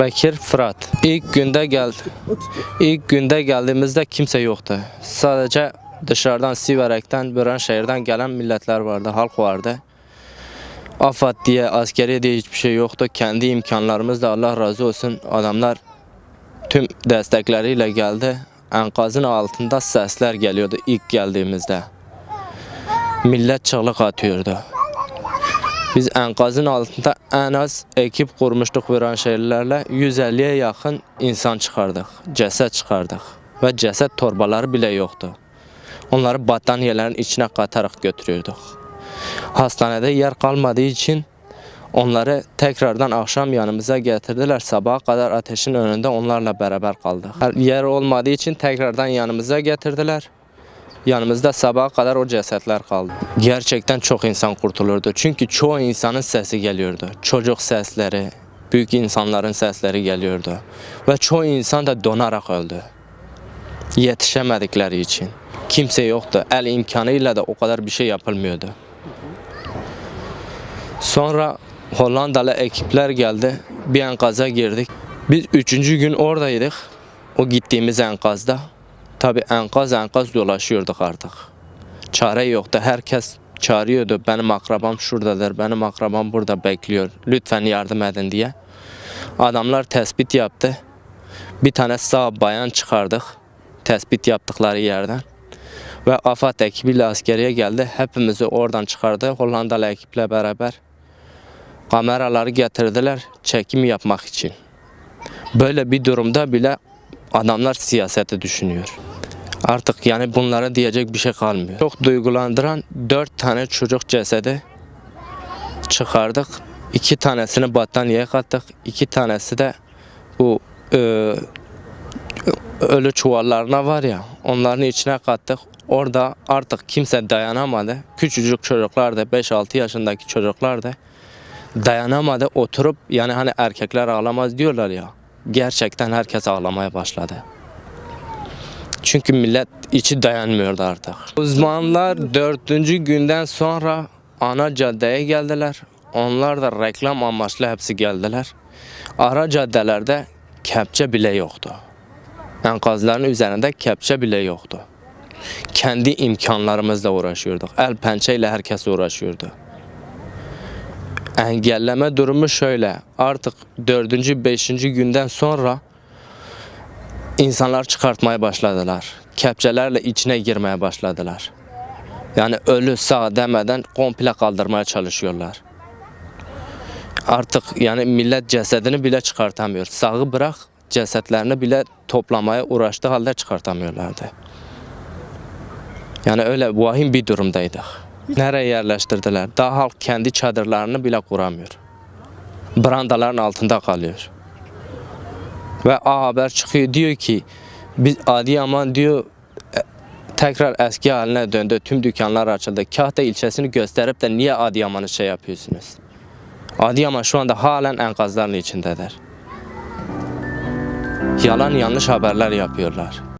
Bekir Fırat. İlk günde geldi. İlk günde geldiğimizde kimse yoktu. Sadece dışarıdan Siverek'ten, Börenşehir'den gelen milletler vardı, halk vardı. AFAD diye, askeri diye hiçbir şey yoktu. Kendi imkanlarımızla Allah razı olsun adamlar tüm destekleriyle geldi. Enkazın altında sesler geliyordu ilk geldiğimizde. Millet çığlık atıyordu. Biz enkazın altında en az ekip kurmuştuk Viranşehirlerle 150'ye yakın insan çıkardık. Ceset çıkardık. Ve ceset torbaları bile yoktu. Onları battaniyelerin içine katarak götürüyorduk. Hastanede yer kalmadığı için onları tekrardan akşam yanımıza getirdiler. Sabaha kadar ateşin önünde onlarla beraber kaldık. Yer olmadığı için tekrardan yanımıza getirdiler. Yanımızda sabaha kadar o cesetler kaldı. Gerçekten çok insan kurtulurdu. Çünkü çoğu insanın sesi geliyordu. Çocuk sesleri, büyük insanların sesleri geliyordu. Ve çoğu insan da donarak öldü. Yetişemedikleri için. Kimse yoktu. El imkanıyla da o kadar bir şey yapılmıyordu. Sonra Hollandalı ekipler geldi. Bir enkaza girdik. Biz üçüncü gün oradaydık. O gittiğimiz enkazda. Tabi enkaz enkaz dolaşıyorduk artık. Çare yoktu. Herkes çağırıyordu. Benim akrabam şuradadır. Benim akrabam burada bekliyor. Lütfen yardım edin diye. Adamlar tespit yaptı. Bir tane sağ bayan çıkardık. Tespit yaptıkları yerden. Ve AFAD ekibiyle askeriye geldi. Hepimizi oradan çıkardı. Hollandalı ekiple beraber. Kameraları getirdiler çekim yapmak için. Böyle bir durumda bile adamlar siyaseti düşünüyor. Artık yani bunlara diyecek bir şey kalmıyor. Çok duygulandıran dört tane çocuk cesedi çıkardık. İki tanesini battaniyeye kattık. iki tanesi de bu e, ölü çuvallarına var ya onların içine kattık. Orada artık kimse dayanamadı. Küçücük çocuklar da 5-6 yaşındaki çocuklar da dayanamadı oturup yani hani erkekler ağlamaz diyorlar ya. Gerçekten herkes ağlamaya başladı. Çünkü millet içi dayanmıyordu artık. Uzmanlar dördüncü günden sonra ana caddeye geldiler. Onlar da reklam amaçlı hepsi geldiler. Ara caddelerde kepçe bile yoktu. Enkazların üzerinde kepçe bile yoktu. Kendi imkanlarımızla uğraşıyorduk. El pençeyle herkes uğraşıyordu. Engelleme durumu şöyle. Artık dördüncü, beşinci günden sonra insanlar çıkartmaya başladılar. Kepçelerle içine girmeye başladılar. Yani ölü sağ demeden komple kaldırmaya çalışıyorlar. Artık yani millet cesedini bile çıkartamıyor. Sağı bırak cesetlerini bile toplamaya uğraştığı halde çıkartamıyorlardı. Yani öyle vahim bir durumdaydık. Nereye yerleştirdiler? Daha halk kendi çadırlarını bile kuramıyor. Brandaların altında kalıyor. Ve A Haber çıkıyor diyor ki biz Adıyaman diyor e, tekrar eski haline döndü. Tüm dükkanlar açıldı. Kahta ilçesini gösterip de niye Adıyaman'ı şey yapıyorsunuz? Adıyaman şu anda halen enkazların içindedir. Yalan yanlış haberler yapıyorlar.